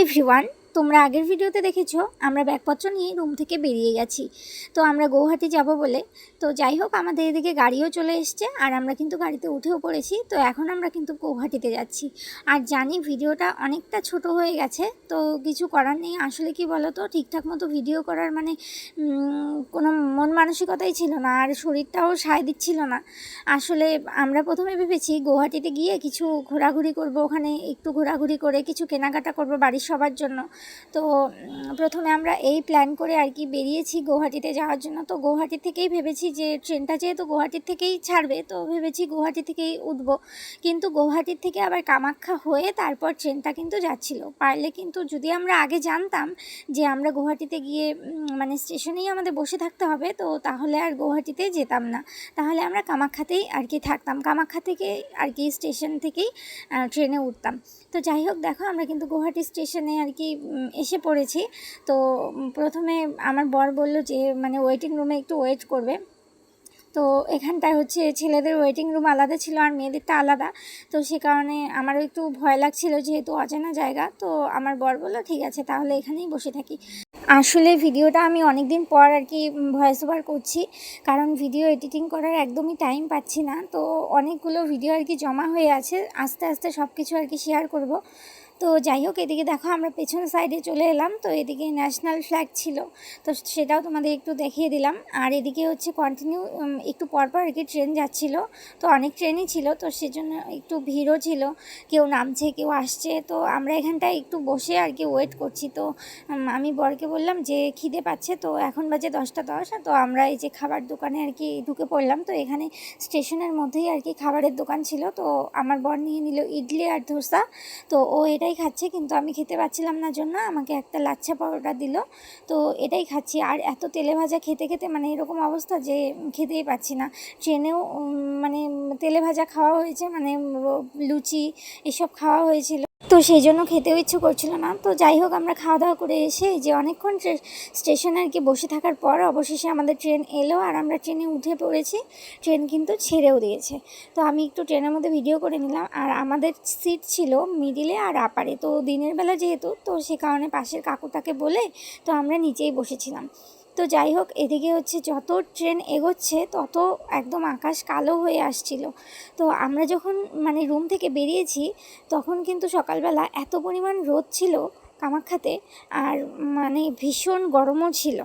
Everyone তোমরা আগের ভিডিওতে দেখেছ, আমরা ব্যাগপত্র নিয়ে রুম থেকে বেরিয়ে গেছি। তো আমরা গৌহাটি যাব বলে। তো যাই হোক, আমাদের এদিকে গাড়িও চলে এসছে আর আমরা কিন্তু গাড়িতে উঠেও পড়েছি। তো এখন আমরা কিন্তু গৌহাটিতে যাচ্ছি। আর জানি ভিডিওটা অনেকটা ছোট হয়ে গেছে, তো কিছু করার নেই। আসলে কি বলো তো ঠিকঠাক মতো ভিডিও করার মানে কোনো মন মানসিকতাই ছিল না আর শরীরটাও সায় দিচ্ছিল না। আসলে আমরা প্রথমে ভেবেছি গুয়াহাটিতে গিয়ে কিছু ঘোরাঘুরি করব ওখানে, একটু ঘোরাঘুরি করে কিছু কেনাকাটা করব বাড়ির সবার জন্য। তো প্রথমে আমরা এই প্ল্যান করে আর কি বেরিয়েছি গুয়াহাটিতে যাওয়ার জন্য। তো গুয়াহাটি থেকেই ভেবেছি যে ট্রেনটা যেহেতু গুয়াহাটির থেকেই ছাড়বে, তো ভেবেছি গুয়াহাটি থেকেই উঠব। কিন্তু গুয়াহাটির থেকে আবার কামাখ্যা হয়ে তারপর ট্রেনটা কিন্তু যাচ্ছিল। পারলে কিন্তু যদি আমরা আগে জানতাম যে আমরা গুয়াহাটিতে গিয়ে মানে স্টেশনেই আমাদের বসে থাকতে হবে, তো তাহলে আর গুয়াহাটিতে যেতাম না। তাহলে আমরা কামাখ্যাতেই আর কি থাকতাম। কামাখ্যা থেকে আর কি স্টেশন থেকেই ট্রেনে উঠতাম। তো যাই হোক, দেখো আমরা কিন্তু গুয়াহাটি স্টেশনে আর কি এসে পড়েছি। তো প্রথমে আমার বর বলল যে মানে ওয়েটিং রুমে একটু ওয়েট করবে। তো, এখানটায় হচ্ছে ছেলেদের ওয়েটিং রুম আলাদা ছিল আর মেয়েদেরটা আলাদা। তো, সে কারণে আমারও একটু ভয় লাগছিল যেহেতু অজানা জায়গা। তো, আমার বর বলল, ঠিক আছে, তাহলে এখানেই বসে থাকি। আসলে ভিডিওটা আমি অনেক দিন পর আর কি ভয়েস ওভার করছি। কারণ ভিডিও এডিটিং করার একদমই টাইম পাচ্ছি না। তো, অনেকগুলো ভিডিও আর কি জমা হয়ে আছে। আস্তে আস্তে সব কিছু আর কি শেয়ার করব। তো যাই হোক, এদিকে দেখো আমরা পেছন সাইডে চলে এলাম। তো এদিকে ন্যাশনাল ফ্ল্যাগ ছিল। তো সেটাও তোমাদের একটু দেখিয়ে দিলাম। আর এদিকে হচ্ছে কন্টিনিউ একটু পরপর আর কি ট্রেন যাচ্ছিল। তো অনেক ট্রেনই ছিল, তো সেজন্য একটু ভিড়ও ছিল। কেউ নামছে, কেউ আসছে। তো আমরা এখানটায় একটু বসে আর কি ওয়েট করছি। তো আমি বরকে বললাম যে, খিদে পাচ্ছে। তো এখন বাজে দশটা দশ। তো আমরা এই যে খাবার দোকানে আর কি ঢুকে পড়লাম। তো এখানে স্টেশনের মধ্যেই আর কি খাবারের দোকান ছিল। তো আমার বর নিয়ে নিল ইডলি আর ধোসা। তো ও এটাই খাচ্ছে, কিন্তু আমি খেতে পাচ্ছিলাম না জন্য আমাকে একটা লাচ্ছা পরোটা দিল। তো এটাই খাচ্ছি। আর এত তেলে ভাজা খেতে খেতে মানে এরকম অবস্থা যে খেতেই পাচ্ছি না। ট্রেনেও মানে তেলে ভাজা খাওয়া হয়েছে মানে লুচি এসব খাওয়া হয়েছিল। তো সেই জন্য খেতেও ইচ্ছে করছিল না। তো যাই হোক, আমরা খাওয়া দাওয়া করে এসে যে অনেকক্ষণ স্টেশনে আর কি বসে থাকার পর অবশেষে আমাদের ট্রেন এলো আর আমরা ট্রেনে উঠে পড়েছি। ট্রেন কিন্তু ছেড়েও দিয়েছে। তো আমি একটু ট্রেনের মধ্যে ভিডিও করে নিলাম। আর আমাদের সিট ছিল মিডিলে আর আপারে। তো দিনের বেলা যেহেতু, তো সে কারণে পাশের কাকুটাকে বলে তো আমরা নিচেই বসেছিলাম। তো যাই হোক, এদিকে হচ্ছে যত ট্রেন এগোচ্ছে, তত একদম আকাশ কালো হয়ে আসছিল। তো আমরা যখন মানে রুম থেকে বেরিয়েছি, তখন কিন্তু সকালবেলা এত পরিমাণ রোদ ছিল কামাখ্যাতে, আর মানে ভীষণ গরমও ছিল।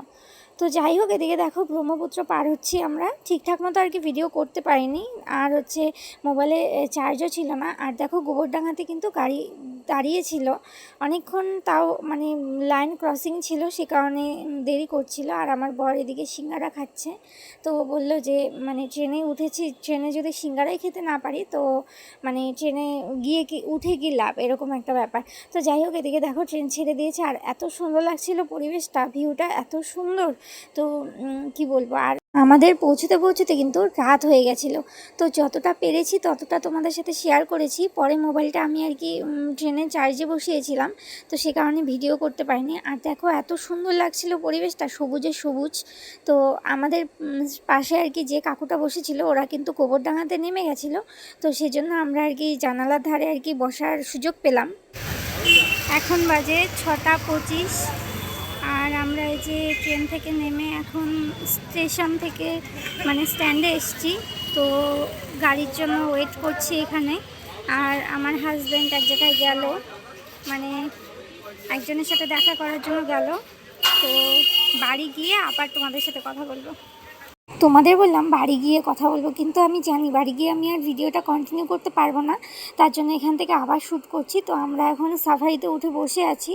তো যাই হোক, এদিকে দেখো ব্রহ্মপুত্র পার হচ্ছি আমরা। ঠিকঠাক মতো আর কি ভিডিও করতে পারিনি। আর হচ্ছে মোবাইলে চার্জও ছিল না। আর দেখো গোবরডাঙ্গাতে কিন্তু গাড়ি দাঁড়িয়ে ছিল অনেকক্ষণ তাও মানে লাইন ক্রসিং ছিল, সে কারণে দেরি করছিল। আর আমার বর এদিকে সিঙ্গারা খাচ্ছে। তো বলল যে মানে ট্রেনে উঠেছি, ট্রেনে যদি সিঙ্গারাই খেতে না পারি, তো মানে ট্রেনে গিয়ে কি, উঠে কি লাভ? এরকম একটা ব্যাপার। তো যাই হোক, এদিকে দেখো ট্রেন ছেড়ে দিয়েছে। আর এত সুন্দর লাগছিল পরিবেশটা, ভিউটা এত সুন্দর। তো কি বলব? আর আমাদের পৌঁছতে পৌঁছতে কিন্তু রাত হয়ে গেছিল। তো যতটা পেরেছি ততটা তোমাদের সাথে শেয়ার করেছি। পরে মোবাইলটা আমি আর কি ট্রেনে চার্জে বসিয়েছিলাম। তো সে কারণে ভিডিও করতে পারিনি। আর দেখো এত সুন্দর লাগছিল পরিবেশটা, সবুজে সবুজ। তো আমাদের পাশে আর কি যে কাকুটা বসেছিল, ওরা কিন্তু গোবরডাঙ্গাতে নেমে গেছিল। তো সেজন্য আমরা আর কি জানালার ধারে আর কি বসার সুযোগ পেলাম। এখন বাজে ছটা পঁচিশ। আর আমরা এই যে ট্রেন থেকে নেমে এখন স্টেশন থেকে মানে স্ট্যান্ডে এসছি। তো গাড়ির জন্য ওয়েট করছি এখানে। আর আমার হাজব্যান্ড এক জায়গায় গেল। মানে একজনের সাথে দেখা করার জন্য গেল। তো বাড়ি গিয়ে আবার তোমাদের সাথে কথা বলব। তোমাদের বললাম বাড়ি গিয়ে কথা বলব, কিন্তু আমি জানি বাড়ি গিয়ে আমি আর ভিডিওটা কন্টিনিউ করতে পারব না। তার জন্য এখান থেকে আবার শ্যুট করছি। তো আমরা এখন সাফারিতে উঠে বসে আছি।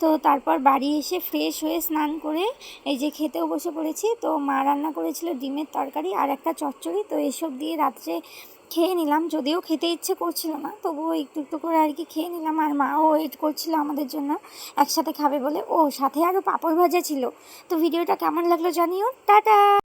তো তারপর বাড়ি এসে ফ্রেশ হয়ে স্নান করে এই যে খেতেও বসে পড়েছি। তো মা রান্না করেছিল ডিমের তরকারি আর একটা চচ্চড়ি। তো এসব দিয়ে রাত্রে খেয়ে নিলাম। যদিও খেতে ইচ্ছে করছিল না, তবুও একটু একটু করে আর কি খেয়ে নিলাম। আর মাও ওয়েট করছিল আমাদের জন্য একসাথে খাবে বলে। ও সাথে আরও পাঁপড় ভাজা ছিল। তো ভিডিওটা কেমন লাগল জানিও। টাটা!